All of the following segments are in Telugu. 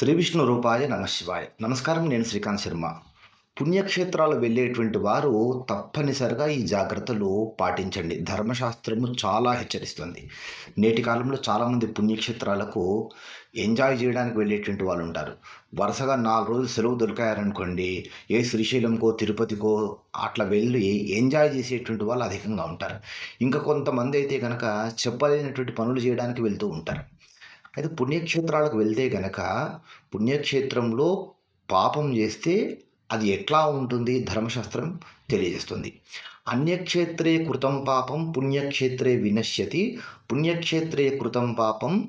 శ్రీ విష్ణు రూపాయ నమ శివాయ. నమస్కారం నేను శ్రీకాంత్ శర్మ. పుణ్యక్షేత్రాలు వెళ్ళేటువంటి వారు తప్పనిసరిగా ఈ జాగ్రత్తలు పాటించండి. ధర్మశాస్త్రము చాలా హెచ్చరిస్తుంది. నేటి కాలంలో చాలామంది పుణ్యక్షేత్రాలకు ఎంజాయ్ చేయడానికి వెళ్ళేటువంటి వాళ్ళు ఉంటారు. వరుసగా నాలుగు రోజులు సెలవు దొరికాయారనుకోండి ఏ శ్రీశైలంకో తిరుపతికో అట్లా వెళ్ళి ఎంజాయ్ చేసేటువంటి వాళ్ళు అధికంగా ఉంటారు. ఇంకా కొంతమంది అయితే కనుక చెప్పలేనటువంటి పనులు చేయడానికి వెళ్తూ ఉంటారు. అయితే పుణ్యక్షేత్రాలకు వెళ్తే గనక పుణ్యక్షేత్రంలో పాపం చేస్తే అది ఎట్లా ఉంటుంది? ధర్మశాస్త్రం తెలియజేస్తుంది. అన్యక్షేత్రే కృతం పాపం పుణ్యక్షేత్రే వినశ్యతి పుణ్యక్షేత్రే కృతం పాపం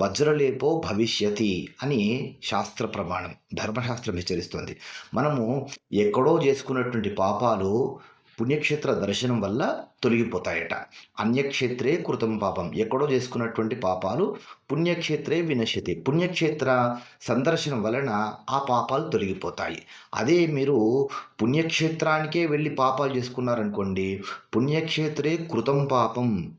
వజ్రలేపో భవిష్యతి అని శాస్త్ర ప్రమాణం ధర్మశాస్త్రం హెచ్చరిస్తుంది. మనము ఎక్కడో చేసుకున్నటువంటి పాపాలు పుణ్యక్షేత్ర దర్శనం వల్ల తొలగిపోతాయట. అన్యక్షేత్రే కృతం పాపం. ఎక్కడో చేసుకున్నటువంటి పాపాలు పుణ్యక్షేత్రే వినశ్యతి. పుణ్యక్షేత్ర సందర్శనం వలన ఆ పాపాలు తొలగిపోతాయి. అదే మీరు పుణ్యక్షేత్రానికే వెళ్ళి పాపాలు చేసుకున్నారనుకోండి పుణ్యక్షేత్రే కృతం పాపం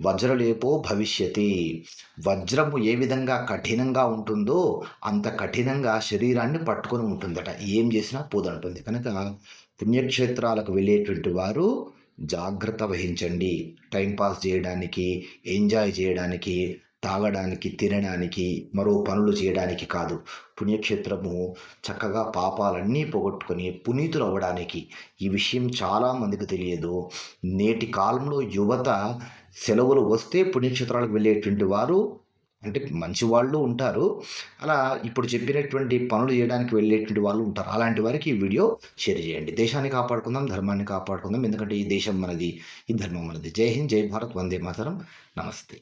వజ్రలేపో భవిష్యతి. వజ్రము ఏ విధంగా కఠినంగా ఉంటుందో అంత కఠినంగా శరీరాన్ని పట్టుకొని ఉంటుందట. ఏం చేసినా పోదంటుంది కనుక పుణ్యక్షేత్రాలకు వెళ్ళేటువంటి వారు జాగ్రత్త వహించండి. టైంపాస్ చేయడానికి ఎంజాయ్ చేయడానికి తాగడానికి తినడానికి మరో పనులు చేయడానికి కాదు. పుణ్యక్షేత్రము చక్కగా పాపాలన్నీ పోగొట్టుకొని పునీతులు అవ్వడానికి ఈ విషయం చాలామందికి తెలియదు. నేటి కాలంలో యువత సెలవులు వస్తే పుణ్యక్షేత్రాలకు వెళ్ళేటువంటి వారు అంటే మంచి వాళ్ళు ఉంటారు. అలా ఇప్పుడు చెప్పినటువంటి పనులు చేయడానికి వెళ్ళేటువంటి వాళ్ళు ఉంటారు. అలాంటి వారికి ఈ వీడియో షేర్ చేయండి. దేశాన్ని కాపాడుకుందాం ధర్మాన్ని కాపాడుకుందాం. ఎందుకంటే ఈ దేశం మనది ఈ ధర్మం మనది. జై హింద్ జై భారత్ వందే మాతరం. నమస్తే.